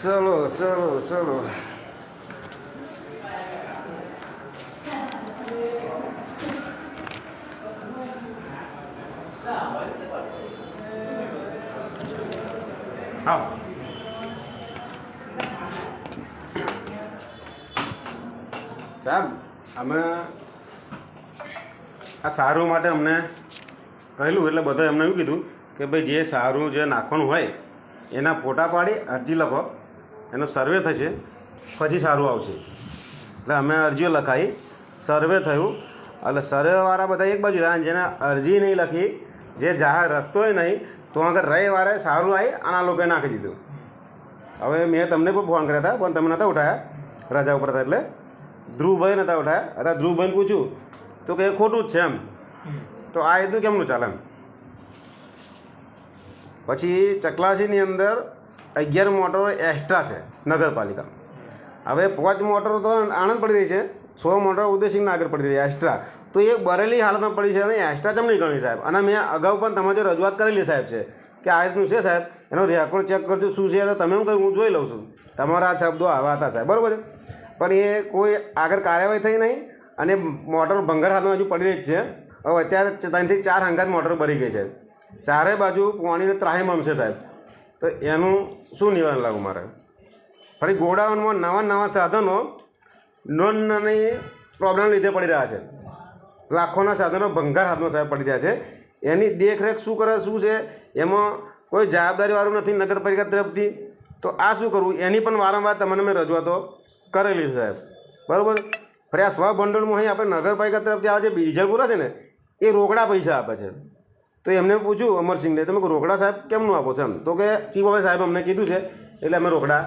ચલો ચલો ચલો. આવો. સાહેબ, અમે આ સારું માટે અમને કહેલું, એટલે બધાએ અમને એવું કીધું કે ભાઈ, જે સારું જે નાખવાનું હોય એના ફોટા પાડી અરજી લખો. એનો સર્વે થશે પછી સારું આવશે. એટલે અમે અરજીઓ લખાઈ. સર્વે થયું. એટલે સર્વેવાળા બધા એક બાજુ રહ્યા. જેને અરજી નહીં લખી જે જાહેર રસ્તોય નહીં તો આગળ રવિવારે સારું આવી અને આ લોકોએ નાખી દીધું. હવે મેં તમને પણ ફોન કર્યા હતા પણ તમે નહોતા ઉઠાયા. રજા ઉપર હતા એટલે. ધ્રુવભાઈ નહોતા ઉઠાયા. અથવા ધ્રુવભાઈને પૂછ્યું. તો કે એ ખોટું જ છે એમ. તો આ એટલું કેમનું ચાલે એમ? પછી ચકલાસીની અંદર અગિયાર મોટરો એક્સ્ટ્રા છે નગરપાલિકા. હવે પાંચ મોટરો તો આણંદ પડી રહી છે સો મોટરો ઉદ્દેશિકના આગળ પડી રહી એક્સ્ટ્રા તો એ બરેલી હાલતમાં પડી છે અને એક્સ્ટ્રા ચમ નહીં ગણી સાહેબ? અને મેં અગાઉ પણ તમારે રજૂઆત કરેલી સાહેબ છે કે આ રીતનું છે સાહેબ? એનો રેકોર્ડ ચેક કરજો, શું છે તમે એમ કહ્યું, હું જોઈ લઉં છું. તમારા આ શબ્દો આવા હતા સાહેબ, બરાબર છે? પણ એ કોઈ આગળ કાર્યવાહી થઈ નહીં અને મોટર ભંગાર હાથમાં હજુ પડી રહી જ છે. હવે અત્યારે ત્રણથી ચાર હંગાત મોટર ભરી ગઈ છે. ચારે બાજુ પાણીને ત્રાહીમામ છે સાહેબ. તો એનું શું નિવારણ લાગુ મારે? ફરી ગોડાઉનમાં નવા નવા સાધનો નોન નાની પ્રોબ્લેમ લીધે પડી રહ્યા છે. લાખોના સાધનો ભંગાર હાથમાં સાહેબ પડી રહ્યા છે. એની દેખરેખ શું કરે, શું છે? એમાં કોઈ જવાબદારીવાળું નથી નગરપાલિકા તરફથી. તો આ શું કરવું? એની પણ વારંવાર તમને મેં રજૂઆતો કરેલી સાહેબ. બરાબર? ફરી આ સ્વભંડોળમાં અહીં આપણે નગરપાલિકા તરફથી આ જે બીજલપુરા છે ને, એ રોકડા પૈસા આપે છે. તો એમને પૂછ્યું અમરસિંહને તમે રોકડા સાહેબ કેમનું આપો છો? એમ. તો કે ચીફ ઓફિસ સાહેબ અમને કીધું છે એટલે અમે રોકડા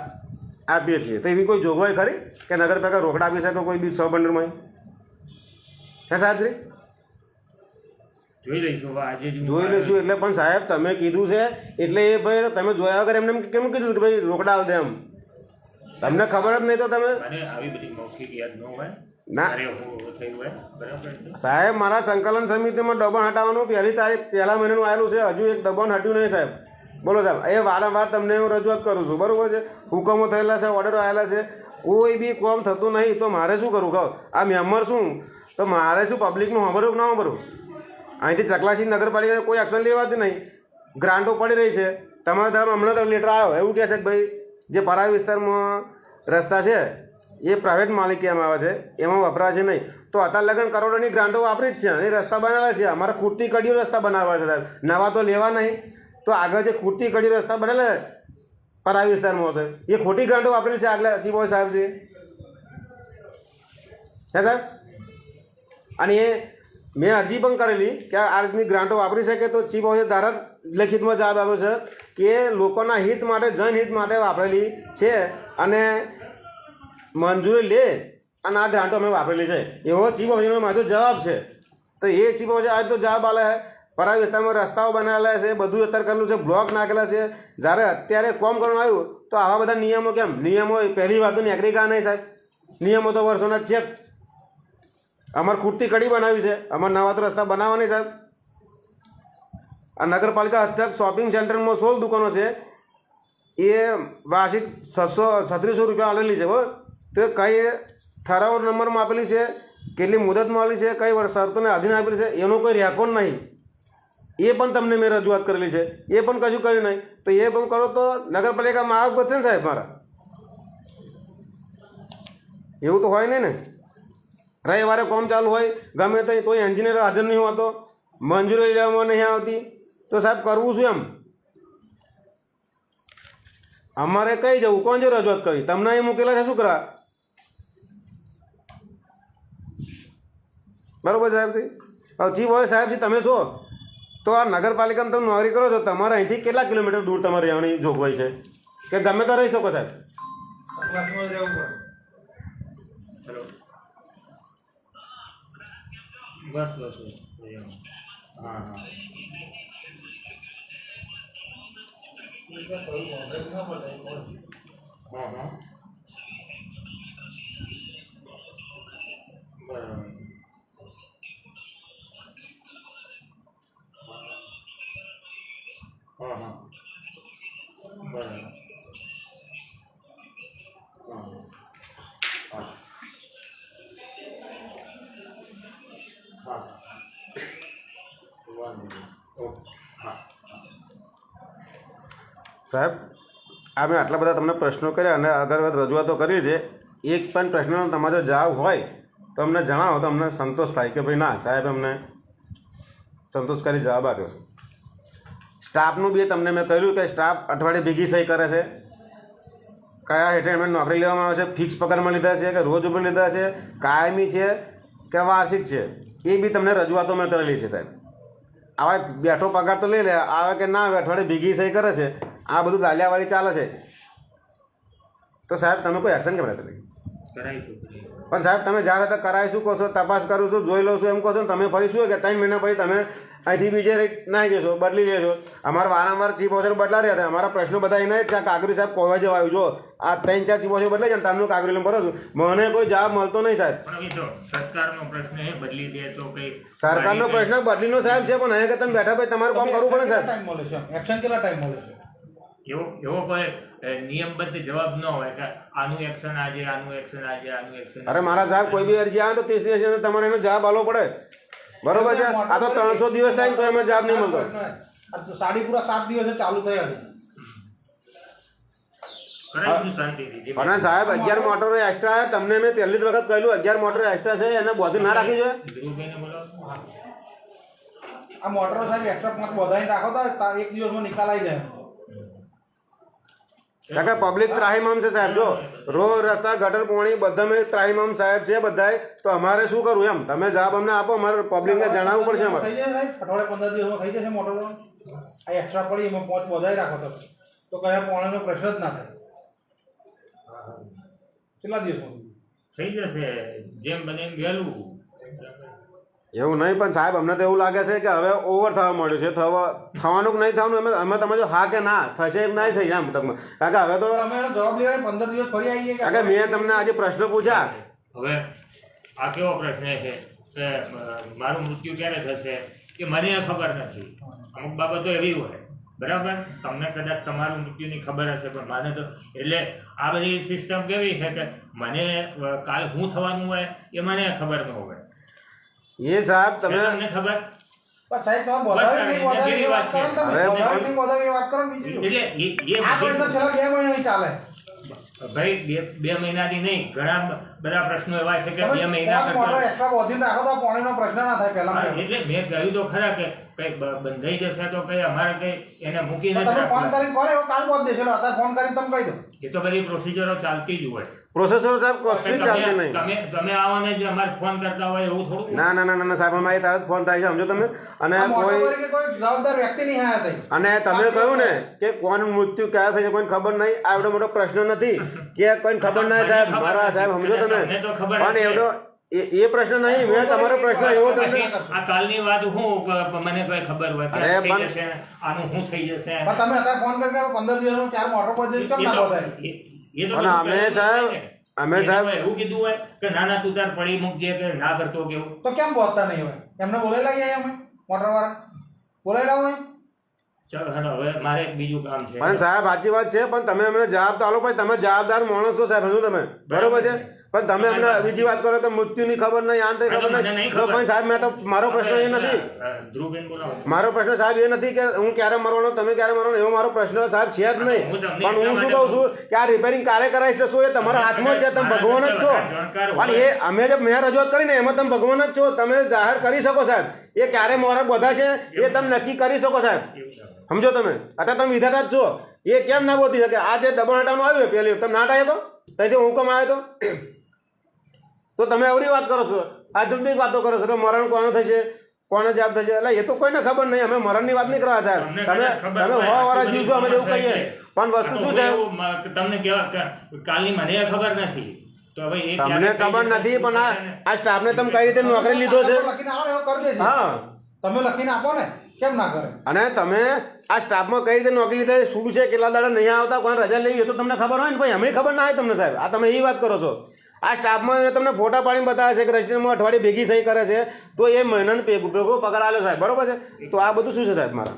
આપીએ છીએ. તો એવી કોઈ જોગવાઈ ખરી કે નગરપાલિકા રોકડા આપી શકે કોઈ બી સ્વભંડોળમાં હે સાહેબ શ્રી જોઈ લઈશું આજે જોઈ લઈશું એટલે પણ સાહેબ તમે કીધું છે એટલે એ ભાઈ તમે જોયા વગર એમને એમ કેમ કીધું કે ભાઈ રોકડા આલ દે એમ? તમને ખબર જ નહીં તો તમે આવી બધી મૌખિક યાદ ન હોય. ના. સાહેબ મારા સંકલન સમિતિમાં દબાણ હટાવવાનું પહેલી તારીખ પહેલા મહિનાનું આવેલું છે. હજુ એક દબાણ હટ્યું નહીં સાહેબ. બોલો સાહેબ એ વારંવાર તમને હું રજૂઆત કરું છું. બરાબર છે? હુકમો થયેલા છે ઓર્ડરો આવેલા છે. કોઈ બી કોમ થતું નહીં તો મારે શું કરવું કહો આ મેમ્બર શું? તો મારે શું પબ્લિકનું સાંભળવું ના સાંભળવું અહીંથી ચકલાસી નગરપાલિકાને કોઈ એક્શન લેવાતી નહીં. ગ્રાન્ટો પડી રહી છે. તમારા ધર્મ હમણાં તો લેટર આવ્યો. એવું કહે છે કે ભાઈ જે પરાય વિસ્તારમાં રસ્તા છે એ પ્રાઇવેટ માલિકીમાં આવે છે, એમાં વપરાય છે નહીં. તો અત્યારે લગન કરોડોની ગ્રાન્ટો વાપરી જ છે અને રસ્તા બનાવ્યા છે. અમારે ખૂટતી કડીઓ રસ્તા બનાવવા છે, સાહેબ. નવા તો લેવા નહીં. તો આગળ જે ખૂટતી કડી રસ્તા બનેલા છે પરાય વિસ્તારમાં છે, એ ખોટી ગ્રાન્ટો વાપરેલી છે આગલા સીબો સાહેબ છે સાહેબ? અને એ મેં અરજી પણ કરેલી કે આ રીતની ગ્રાન્ટો વાપરી શકે તો ચીફ ઓફિસર ધારા લેખિતમાં જવાબ આપ્યો છે કે લોકોના હિત માટે, જનહિત માટે વાપરેલી છે અને મંજૂરી લે અને આ ગ્રાન્ટો અમે વાપરેલી છે. એવો ચીફ ઓફિસરનો મારો જવાબ છે. તો એ ચીફ ઓફિસર આજ તો જવાબ આલે છે. પરા વિસ્તારમાં રસ્તાઓ બનાવેલા છે, બધું અત્યારે કરેલું છે, બ્લોક નાખેલા છે. જ્યારે અત્યારે કોમ કરવાનું આવ્યું, તો આવા બધા નિયમો કેમ? નિયમો પહેલી વાર તો નીકળી ગયા નહીં સાહેબ. નિયમો તો વર્ષોના છે. અમારે ખૂટતી કડી બનાવી છે. અમારે નવા તો રસ્તા બનાવવાની સાહેબ. આ નગરપાલિકા હસ્તક શોપિંગ સેન્ટરમાં સોળ દુકાનો છે. એ વાર્ષિક છસો છત્રીસો રૂપિયા આલેલી છે બરાબર તો એ કઈ ઠરાવ નંબરમાં આપેલી છે, કેટલી મુદતમાં આપેલી છે, કઈ શરતોને આધીન આપેલી છે, એનો કોઈ રેકોર્ડ નહીં. એ પણ તમને મેં રજૂઆત કરેલી છે. એ પણ કશું કર્યું નહીં. તો એ પણ કરો તો નગરપાલિકામાં આવક વધશે ને સાહેબ મારા? એવું તો હોય નહીં ને? રવિવારે કોમ ચાલુ હોય, ગમે તે કોઈ એન્જિનિયર હાજર નહીં હોતો, મંજૂરી લેવામાં નહીં આવતી. તો સાહેબ કરવું શું એમ? અમારે કઈ જવું? કોણ જો રજૂઆત કરી? તમને અહીં મૂકેલા છે શું કરા? બરોબર સાહેબજી ચીફ હોય સાહેબજી તમે છો તો આ નગરપાલિકામાં તમે નોકરી કરો છો તમારે અહીંથી કેટલા કિલોમીટર દૂર તમારે રહેવાની જોગવાઈ છે? કે ગમે તો રહી શકો સાહેબ. હા હા હા હા બરાબર હા હા બરાબર હા હા હા વાંધો નહીં ઓકે હા સાહેબ આ મેં આટલા બધા તમને પ્રશ્નો કર્યા અને અગર રજૂઆતો કરી છે. એક પણ પ્રશ્નનો તમારો જવાબ હોય તો અમને જણાવો તો અમને સંતોષ થાય કે ભાઈ ના, સાહેબ અમને સંતોષકારી જવાબ આપ્યો છે. સ્ટાફનું બી તમને મેં કહ્યું કે સ્ટાફ અઠવાડિયે ભેગી સહી કરે છે. કયા હેઠળ એમને નોકરી લેવામાં આવે છે, ફિક્સ પગારમાં લીધા છે કે રોજ ઉપર લીધા છે, કાયમી છે કે વાર્ષિક છે, એ બી તમને રજૂઆતો મેં કરેલી છે સાહેબ. આવા બેઠો પગાર તો લઈ લે, આવે કે ના આવે અઠવાડિયે ભેગી સહી કરે છે. આ બધું ગાલિયાવાળી ચાલે છે. તો સાહેબ તમે કોઈ એક્શન કેમ કરાવીશું પણ સાહેબ તમે જ્યારે તો કરાવીશું કહો છો તપાસ કરું છું જોઈ લઉં છું એમ કહો છો તમે ફરી શું કે ત્રણ મહિના પછી તમે અહીંથી બીજે નાખી જશો બદલી લેશો. અમારા વારંવાર ચીફ ઓફિસર બદલા રહ્યા હતા અમારા પ્રશ્નો બધા એના જ ત્યાં કાગરી સાહેબ કોવા જવા આવ્યું. જો આ ત્રણ ચાર ચીફ ઓફિસર બદલાઈ જાય તમને કાગરી લઈને ભરો છું. મને કોઈ જવાબ મળતો નહીં સાહેબ. સરકારનો પ્રશ્ન બદલી દે તો કઈ સરકારનો પ્રશ્ન બદલીનો સાહેબ છે પણ અહીંયા કે તમે બેઠા પછી તમારે કામ કરવું પડે સાહેબ. એક્શન કેટલા ટાઈમ મળે છે? એવો એવો કોઈ અ, નિયમબદ્ધ જવાબ ન હોય કે આનું એક્શન આજે આનું એક્શન આજે આનું એક્શન અરે મારા સાહેબ કોઈ બી અરજી આવે તો ત્રીસ દિવસ અંદર તમારે એનો જવાબ આપવો પડે. બરોબર છે? આ તો ત્રણસો દિવસ થાય ને તો એમાં જવાબ નહીં મળતો. આ તો સાડી પૂરા સાત દિવસે ચાલુ થયા છે. કરાવીશું શાંતિથી જે અને સાહેબ અગિયાર મોટરો એક્સ્ટ્રા છે. તમને મેં પહેલી જ વખત કહ્યું અગિયાર મોટર એક્સ્ટ્રા છે એને બોધી ના રાખી જોઈએ ધ્રુવભાઈને બોલો આ મોટરો સાહેબ એક્સ્ટ્રા પાંચ બધાને રાખો તો તા- એક દિવસમાં નિકાલ આવી જાય. કારણ કે પબ્લિક ત્રાહીમામ છે સાહેબ જો. રોડ રસ્તા ગટર પાણી બધા મેં ત્રાહીમામ સાહેબ છે બધાય. તો અમારે શું કરવું એમ? તમે જવાબ અમને આપો અમારે પબ્લિકને જણાવવું પડશે અમારે. થઈ જાય સાહેબ અઠવાડિયે પંદર દિવસમાં થઈ જશે મોટરો આ એક્સ્ટ્રા પડી એમાં પાંચ વધારે રાખો તો તો કયા પોણાનો પ્રશ્ન જ ના થાય. કેટલા દિવસમાં થઈ જશે. જેમ બને એમ વહેલું. એવું નહીં પણ સાહેબ અમને તો એવું લાગે છે કે હવે ઓવર થવા મળ્યું છે. થવા થવાનું કે નહીં થવાનું અમે અમે તમે જો હા કે ના થશે એમ નહીં થઈ એમ તમને કારણ કે હવે તો અમે જવાબ લેવાય પંદર દિવસ ફરી આવીએ કારણ કે મેં તમને આજે પ્રશ્ન પૂછ્યા. હવે આ કેવો પ્રશ્ન છે કે મારું મૃત્યુ ક્યારે થશે કે મને ખબર નથી. અમુક બાબતો એવી હોય. બરાબર? તમને કદાચ તમારું મૃત્યુની ખબર હશે પણ મને તો એટલે આ બધી સિસ્ટમ કેવી છે કે મને કાલ શું થવાનું હોય એ મને ખબર ન હોય. એ સાહેબ તમે તમને ખબર? પણ સાહેબ તમે બધાય નહીં બધાય વાત કરો તમે. અરે નહીં બધાય વાત કરો બીજું એટલે એ એ આ પ્રશ્ન છેલ્લા બે મહિનાથી ચાલે. ભાઈ બે બે મહિનાથી નહીં. ઘણા બધા પ્રશ્નો એવા છે કે બે મહિના એક્સ્ટ્રા બોધીને રાખો તો પાણીનો પ્રશ્ન ના થાય પહેલા એટલે મેં કહ્યું તો ખરા કે કઈ બંધાઈ જશે તો કઈ અમારે કઈ એને મૂકી નથી તમે ફોન. કરીને કરો કાલ બોધ દેશે અત્યારે ફોન કરીને તમે કહી દો. એ તો બધી પ્રોસિજરો ચાલતી જ હોય. પ્રોસેસર સાહેબ કશું જ ચાલતી નહીં. તમે તમે આવો જે અમારે ફોન કરતા હોય એવું થોડું? ના ના ના ના ના, સાહેબ અમારે તારે ફોન થાય છે સમજો તમે? અને કોઈ કોઈ જવાબદાર વ્યક્તિ નહીં આયા થઈ. અને તમે કહ્યું ને કે કોણ મૃત્યુ ક્યારે થઈ છે કોઈને ખબર નહીં આ એવડો મોટો પ્રશ્ન નથી કે કોઈને ખબર ના સાહેબ મારા સાહેબ સમજો તમે? તો ખબર પણ. એવડો એ એ પ્રશ્ન નહીં મેં તમારો પ્રશ્ન એવો તમને આ કાલની વાત હું મને કોઈ ખબર હોય અરે પણ- આનું શું થઈ જશે? પણ તમે અત્યારે ફોન કરીને પંદર દિવસનો ચાર મોટરો બોધ દેશે કેમ ના તો- અમે સાહેબ- અમે સાહેબ- એવું કીધું હોય કે નાના તું તાર પડી મૂકજે કે ના કરતો કેવું તો કેમ બોધતા નહીં હોય? એમને બોલેલા અહીંયા અમે મોટર વાળા હોય ચાલો હેડો હવે મારે બીજું કામ છે. પણ સાહેબ સાચી વાત છે પણ તમે અમને જવાબ તો આલો ભાઈ તમે જવાબદાર માણસ છો સાહેબ સમજો તમે. બરોબર છે. પણ તમે અમને બીજી વાત કરો તો મૃત્યુની ખબર નહીં આંતરિક તો ખબર નહીં. પણ સાહેબ મેં તો મારો પ્રશ્ન એ નથી. મારો પ્રશ્ન સાહેબ એ નથી કે હું ક્યારે મરવાનો તમે ક્યારે મરવાનો એવો મારો પ્રશ્ન સાહેબ છે જ નહીં. પણ હું શું કહું છું કે આ રિપેરિંગ ક્યારે કરાવી શકશો એ તમારા હાથમાં છે તમે ભગવાન જ છો. પણ એ અમે જે મેં રજૂઆત કરીને એમાં તમે ભગવાન જ છો તમે જાહેર કરી શકો સાહેબ. એ ક્યારે મોરા બધા છે એ તમે નક્કી કરી શકો સાહેબ. સમજો તમે? અત્યારે તમે વિધાતા જ છો. એ કેમ ના બોલી શકે? આ જે દબાણ હટાવવાનું આવ્યું પહેલી તમે ના હટાયો તો? ત્યાંથી હુકમ આવ્યો તો? તો તમે અવરી વાત કરો છો. આ જુદી વાતો કરો છો. કે મરણ કોણ થશે? કોને જવાબ થશે? એટલે એ તો કોઈને ખબર નહીં. અમે મરણની વાત નહીં કરવા સાહેબ તમે તમે હો વાળા જીવ છો અમે એવું કહીએ. પણ વસ્તુ શું છે? તમને કેવા કાલની મને ખબર નથી. તો હવે એ તમને ખબર નથી પણ આ સ્ટાફ ને? સ્ટાફને તમે કઈ રીતે નોકરી લીધો છે? તમે લખીને આવો ને એવું કરી દેશે હા. તમે લખીને આપો ને કેમ ના કરે? અને તમે આ સ્ટાફમાં કઈ રીતે નોકરી લીધા છે, શું છે? કેટલા દાડા નહીં આવતા? કોને રજા લેવી એ તો તમને ખબર હોય ને? ભાઈ અમે ખબર ના હોય તમને સાહેબ. આ તમે એ વાત કરો છો. આ સ્ટાફમાં મેં તમને ફોટા પાડીને બતાવે છે કે રજિસ્ટરમાં અઠવાડિયે ભેગી સહી કરે છે. તો એ મહિનાનો ભેગો પગાર આવ્યો સાહેબ બરોબર છે? તો આ બધું શું છે સાહેબ મારા?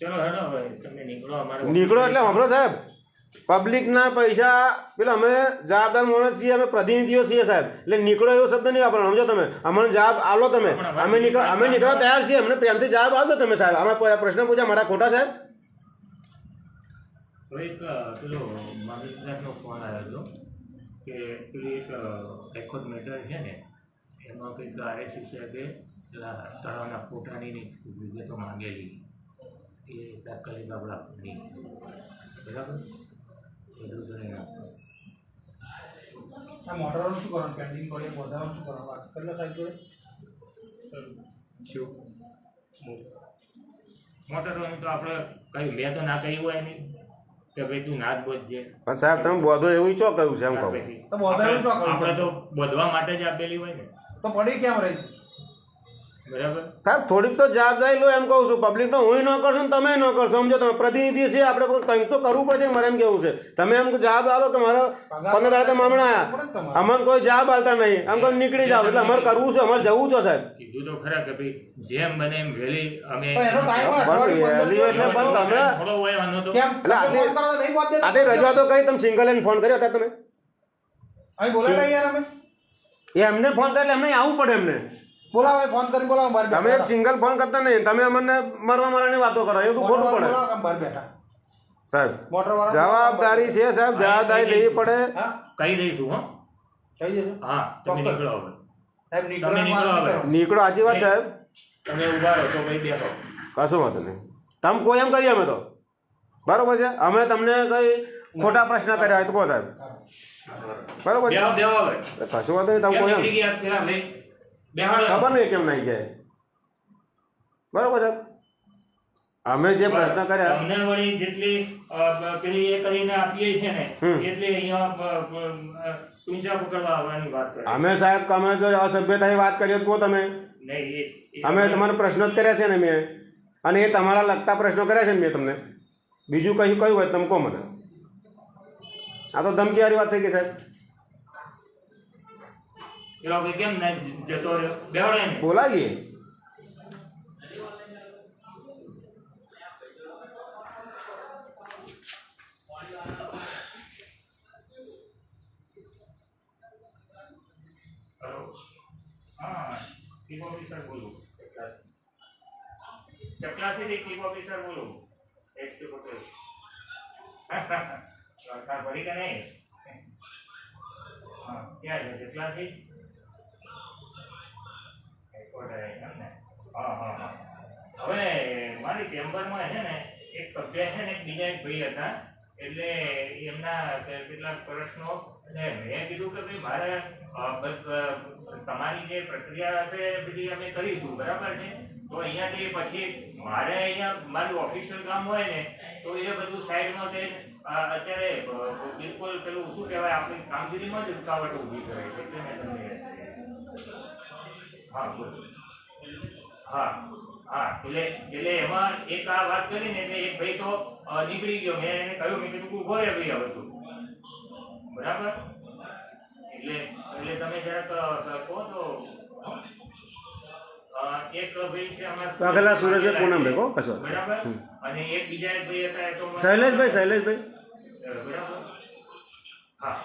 ચલો હેડો તમે નીકળો અમારે નીકળો એટલે સાંભળો સાહેબ. પબ્લિકના પૈસા પેલા અમે જવાબદાર માણસ છીએ અમે પ્રતિનિધિઓ છીએ સાહેબ. એટલે નીકળો એવો શબ્દ નહીં વાપરવાનો સમજો તમે. અમને જવાબ આલો તમે. અમે નીકળ અમે નીકળવા તૈયાર છીએ. અમને પ્રેમથી જવાબ આપજો તમે સાહેબ. અમે પ્રશ્ન પૂછ્યા મારા ખોટા સાહેબ? એક પેલો મારી ફોન આવ્યો હતો. કે પેલી એક રેકોર્ડ મેટર છે ને એમાં કંઈક આરએસસી સાહેબે પેલા તળાવના ફોટાની વિગતો માંગેલી. એ તાત્કાલિક આપણા આપવાની. બરાબર? એટલું આપો આ મોટરોનું શું કરવાનું? પેન્ડિંગ પડે બધાનું શું કરવાનું? વાત કરી લો સાહેબ જોડે. શું? મોટરોનું તો આપણે કઈ મેં તો ના કહ્યું હોય નહીં કે ભાઈ તું પણ સાહેબ તમે બોધો એવું ચો કહ્યું છે એમ કહું. તો બોધો એવું ચો કહ્યું આપણે તો બોધવા માટે જ આપેલી હોય ને. તો પડી કેમ રહી? સાહેબ થોડીક તો જવાબદારી લો એમ કહું છું. પબ્લિક તો હું ન કરશો ને તમે ન કરશો. સમજો તમે પ્રતિનિધિ છે આપણે કંઈક તો કરવું પડશે મારે એમ કેવું છે. તમે એમ જવાબ આવો કે મારો પંદર દાડા મામણા આવ્યા અમને કોઈ જવાબ આલતા નહીં. એમ કોઈ નીકળી જાવ એટલે અમારે કરવું છે અમારે જવું છે સાહેબ. કીધું તો ખરા કે ભાઈ જેમ બને એમ વહેલી અમે એટલે પણ તમે એટલે આટલી- ફોન કરો તો નહીં વાત દેતા? આજે રજૂઆતો કરી તમે સિંગલ એને ફોન કર્યો અત્યારે તમે? અહીં બોલાયેલા યાર અમે. એમને ફોન કરે એટલે એમને આવવું પડે એમને. બોલાવો ફોન કરી બોલાવો બહાર તમે એક સિંગલ ફોન કરતા નહીં તમે અમને મરવા મરવાની વાતો કરો એ તો ખોટું પડે. બોલાવો બહાર બેઠા. સાહેબ જવાબદારી છે સાહેબ જવાબદારી લેવી પડે. કહી દઈશું હા. જશે. હા તમે નીકળો હવે. સાહેબ નીકળો નીકળો વાત હવે. નીકળો. સાચી વાત સાહેબ. તમે ઊભા રહો તો ભાઈ બેસો કશું વાંધો નહીં. તમે કોઈ એમ કરીએ અમે તો? બરોબર છે? અમે તમને કઈ ખોટા પ્રશ્ન કર્યા હોય તો કહો સાહેબ. બરોબર છે? કશું વાંધો નહીં તમે કોઈ એમ. ખબર નહીં કેમ નહીં જાય. બરોબર છે. અમે જે પ્રશ્ન કર્યા અમને વળી જેટલી પેલી એ કરીને આપીએ છે ને એટલે અહીંયા ટૂંચા પકડવા આવવાની વાત કરી. અમે સાહેબ અમે જો અસભ્યતાની વાત કરીએ તો તમે. અમે તમારો પ્રશ્નો જ કર્યા છે ને મેં. અને એ તમારા લગતા પ્રશ્નો કર્યા છે ને મેં તમને. બીજું કયું કયું હોય તમે કહો મને. આ તો ધમકીવાળી વાત થઈ ગઈ સાહેબ. પેલો ભાઈ કેમ ના જતો રહ્યો બેહાડો એને બોલાવીએ હેલો હા ચીફ ઓફિસર બોલું ચકલાસીથી ચીફ ઓફિસર બોલું એચ કે પટેલ સરકાર પડી કે નહીં હા ક્યાં છે ચકલાસી એરપોર્ટ આવે એમ ને હા હા હા હવે મારી ચેમ્બરમાં છે ને એક સભ્ય છે ને એક બીજા એક ભાઈ હતા. એટલે એમના કેટલાક પ્રશ્નો અને મેં કીધું કે ભાઈ મારે તમારી જે પ્રક્રિયા એ બધી અમે કરીશું, બરાબર છે? તો અહીંયાથી પછી મારે અહીંયા, મારું ઓફિશિયલ કામ હોય ને, તો એ બધું સાઈડમાં તે અત્યારે બિલકુલ પેલું શું કહેવાય, આપણી કામગીરીમાં જ રૂકાવટ ઊભી કરે છે, એટલે મેં તમને હા હા હા એટલે એટલે એમાં એક આ વાત કરીને એટલે એક ભાઈ તો નીકળી ગયો. મેં એને કહ્યું મેં કીધું ભાઈ હવે તું. બરાબર? એટલે એટલે તમે જરાક કહો તો. એક ભાઈ છે અમારા વાઘેલા સુરેશભાઈ પૂનમ ભાઈ, કહો, કશો બરાબર? અને એક બીજા ભાઈ હતા તો શૈલેષભાઈ શૈલેષભાઈ. હા.